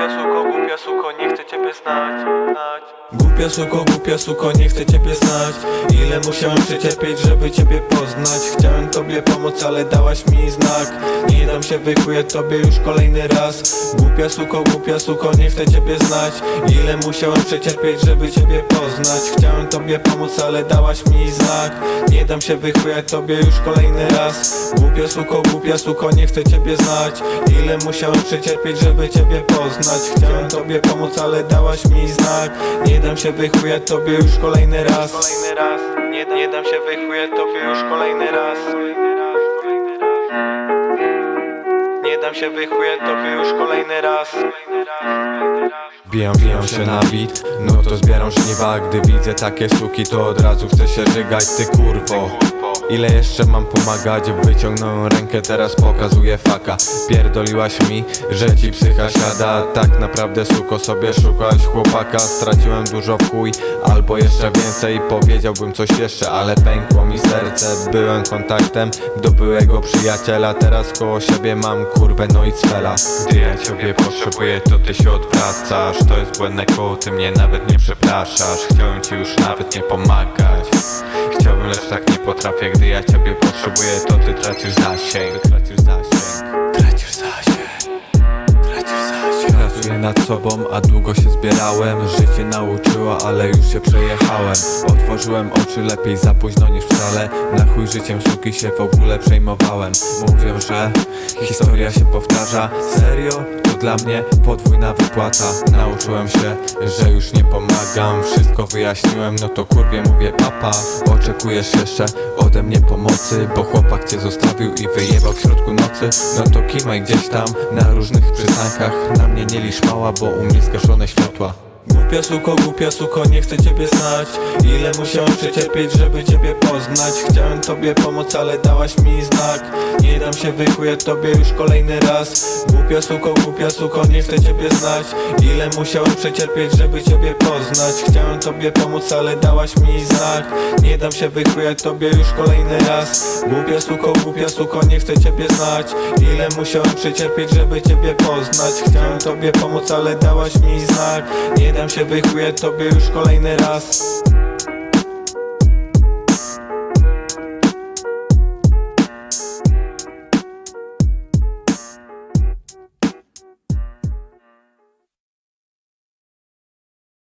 Głupia suko, głupia suko, nie chcę ciebie znać, znać. Głupia suko, głupia suko, nie chcę ciebie znać. Ile musiałem przecierpieć, żeby ciebie poznać? Chciałem tobie pomóc, ale dałaś mi znak. Nie dam się wychuję tobie już kolejny raz. Głupia suko, głupia suko, nie chcę ciebie znać. Ile musiałem przecierpieć, żeby ciebie poznać? Chciałem tobie pomóc, ale dałaś mi znak. Nie dam się wychuję tobie już kolejny raz. Głupia suko, głupia suko, nie chcę ciebie znać. Ile musiałem przecierpieć, żeby ciebie poznać? Chciałem tobie pomóc, ale dałaś mi znak. Nie dam się wychuję tobie już kolejny raz. Kolejny raz Nie, nie dam się wychuję tobie już kolejny raz. Nie dam się wychuję tobie już kolejny raz. Bijam, bijam się na bit, no to zbieram żniwa Gdy widzę takie suki, to od razu chcę się żygać Ty kurwo Ile jeszcze mam pomagać? Wyciągnąłem rękę, teraz pokazuję faka. Pierdoliłaś mi, że ci psycha siada. Tak naprawdę suko sobie szukałaś chłopaka. Straciłem dużo w chuj, albo jeszcze więcej Powiedziałbym coś jeszcze, ale pękło mi serce. Byłem kontaktem do byłego przyjaciela Teraz koło siebie mam kurwę, no i cwela. Gdy ja ciebie potrzebuję, to ty się odwracasz. To jest błędne koło, ty mnie nawet nie przepraszasz. Chciałem ci już nawet nie pomagać. Chciałbym, lecz tak nie potrafię. Gdy ja ciebie potrzebuję, to ty Tracisz zasięg sobą, a długo się zbierałem. Życie nauczyło, ale już się przejechałem. Otworzyłem oczy lepiej za późno niż wcale. Na chuj życiem suki się w ogóle przejmowałem. Mówią, że historia się powtarza. Serio? To dla mnie podwójna wypłata. Nauczyłem się, że już nie pomagam. Wszystko wyjaśniłem, no to kurwie mówię papa Oczekujesz jeszcze ode mnie pomocy? Bo chłopak cię zostawił i wyjebał w środku nocy. No to kimaj gdzieś tam na różnych przystankach. Na mnie nie licz mała, bo u światła Głupia suko, głupia suko, nie chcę ciebie znać. Ile musiałem przecierpieć, żeby ciebie poznać? Chciałem tobie pomóc, ale dałaś mi znak. Nie dam się wychuję tobie już kolejny raz. Głupia suko, głupia suko, nie chcę ciebie znać. Ile musiałem przecierpieć, żeby ciebie poznać? Chciałem tobie pomóc, ale dałaś mi znak. Nie dam się wychuję tobie już kolejny raz. Głupia suko, głupia suko, nie chcę ciebie znać. Ile musiałem przecierpieć, żeby ciebie poznać? Chciałem tobie pomóc, ale dałaś mi znak. Nie dam się wychuję tobie już kolejny raz